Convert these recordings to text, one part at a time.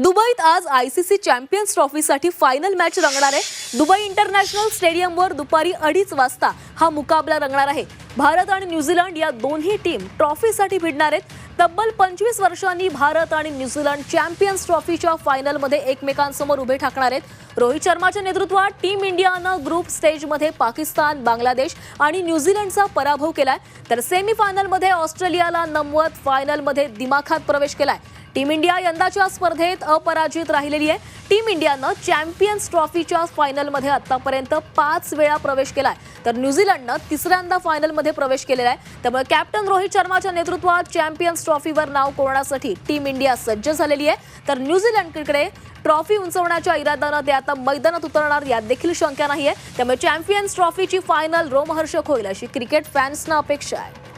दुबईत आज I C C champions ट्रॉफीसाठी फायनल मॅच रंगणार आहे. दुबई इंटरनॅशनल स्टेडियमवर दुपारी अडीच वाजता हा मुकाबला रंगणार आहे. भारत आणि न्यूझीलंड या दोन्ही टीम ट्रॉफीसाठी भिडणार आहेत. तब्बल पंचवीस वर्षांनी भारत आणि न्यूझीलंड चॅम्पियन्स ट्रॉफीच्या फायनलमध्ये एकमेकांसमोर उभे ठाकणार आहेत. रोहित शर्माच्या नेतृत्वात टीम इंडियानं ग्रुप स्टेजमध्ये पाकिस्तान बांगलादेश आणि न्यूझीलंडचा पराभव केलाय. तर सेमीफायनलमध्ये ऑस्ट्रेलियाला नमवत फायनलमध्ये दिमाखात प्रवेश केलाय. टीम इंडिया यंदाच्या स्पर्धेत अपराजित राहिलेली आहे. टीम इंडियानं चॅम्पियन्स ट्रॉफीच्या फायनलमध्ये आतापर्यंत पाच वेळा प्रवेश केलाय. तर न्यूझीलंडनं तिसऱ्यांदा फायनलमध्ये प्रवेश केलेला आहे. त्यामुळे कॅप्टन रोहित शर्माच्या नेतृत्वात चॅम्पियन्स ट्रॉफीवर नाव कोरण्यासाठी टीम इंडिया सज्ज झालेली आहे. तर न्यूझीलंडकडे ट्रॉफी उंचवण्याच्या इराद्यानं ते आता मैदानात उतरणार यात देखील शंका नाहीये. त्यामुळे चॅम्पियन्स ट्रॉफीची फायनल रोमहर्षक होईल अशी क्रिकेट फॅन्सना अपेक्षा आहे.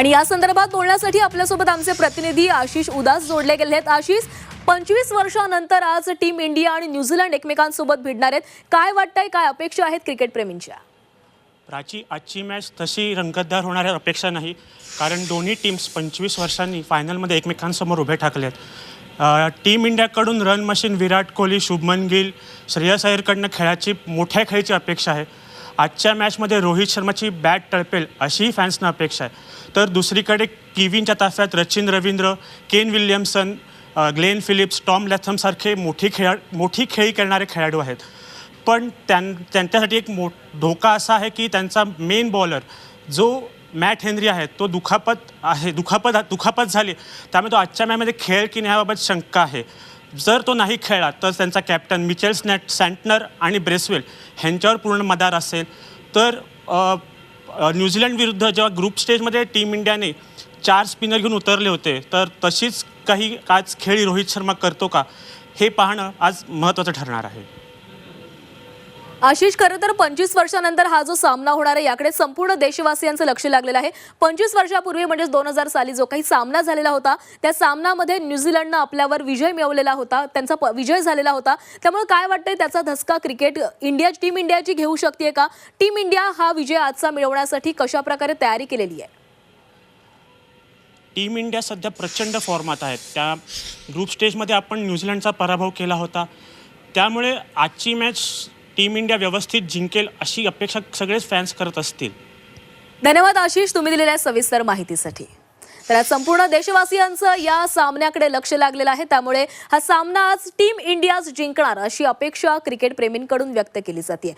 आणि या संदर्भात बोलण्यासाठी आपल्यासोबत आमचे प्रतिनिधी आशिष उदास जोडले गेले आहेत. आशिष पंचवीस वर्षानंतर आज टीम इंडिया आणि न्यूझीलंड एकमेकांसोबत भिडणार आहेत. काय वाटतंय काय अपेक्षा आहेत क्रिकेट प्रेमींच्या? प्राची आजची मॅच तशी रंगतदार होणाऱ्या अपेक्षा नाही. कारण दोन्ही टीम्स पंचवीस वर्षांनी फायनलमध्ये एकमेकांसमोर उभे ठाकले आहेत. टीम इंडियाकडून रन मशीन विराट कोहली शुभमन गिल श्रेयस अय्यरकडनं खेळाची मोठ्या खेळीची अपेक्षा आहे. आजच्या मॅचमध्ये रोहित शर्माची बॅट टळपेल अशीही फॅन्सना अपेक्षा आहे. तर दुसरीकडे किवींच्या ताफ्यात Rachin Ravindra Kane Williamson Glenn Phillips Tom लॅथमसारखे मोठी खेळा मोठी खेळी करणारे खेळाडू आहेत. पण त्यां त्यांच्यासाठी एक मो धोका असा आहे की त्यांचा मेन बॉलर जो मॅट हेनरी आहे तो दुखापत आहे दुखापत दुखापत झाली. त्यामुळे तो आजच्या मॅचमध्ये खेळ की नाही याबाबत शंका आहे. जर तो नाही खेळला तर त्यांचा कॅप्टन मिचेल स्नॅट सँटनर आणि ब्रेसवेल ह्यांच्यावर पूर्ण मदार असेल. तर न्यूझीलंड विरुद्ध जेव्हा ग्रुप स्टेजमध्ये टीम इंडियाने चार स्पिनर घेऊन उतरले होते तर तशीच काही आज खेळी रोहित शर्मा करतो का हे पाहणं आज महत्त्वाचं ठरणार आहे. आशिष खरं तर पंचवीस वर्षानंतर हा जो सामना होणार आहे याकडे संपूर्ण देशवासियांचं लक्ष लागलेलं आहे. पंचवीस वर्षापूर्वी म्हणजे दोन हजार साली जो काही सामना झालेला होता त्या सामनामध्ये न्यूझीलंडनं आपल्यावर विजय मिळवलेला होता त्यांचा प- विजय झालेला होता. त्यामुळे काय वाटतंय त्याचा धसका क्रिकेट इंडिया टीम इंडियाची घेऊ शकते का? टीम इंडिया हा विजय आजचा मिळवण्यासाठी कशा प्रकारे तयारी केलेली आहे? टीम इंडिया सध्या प्रचंड फॉर्मात आहेत. त्या ग्रुप स्टेजमध्ये आपण न्यूझीलंडचा पराभव केला होता. त्यामुळे आजची मॅच टीम इंडिया व्यवस्थित जिंकेल अशी अपेक्षा सगळेच फॅन्स करत असतील. धन्यवाद आशिष तुम्ही दिलेल्या सविस्तर माहितीसाठी. तर संपूर्ण देशवासियांचं या सामन्याकडे लक्ष लागलेलं आहे. त्यामुळे हा सामना आज टीम इंडियाच जिंकणार अशी अपेक्षा क्रिकेट प्रेमींकडून व्यक्त केली जाते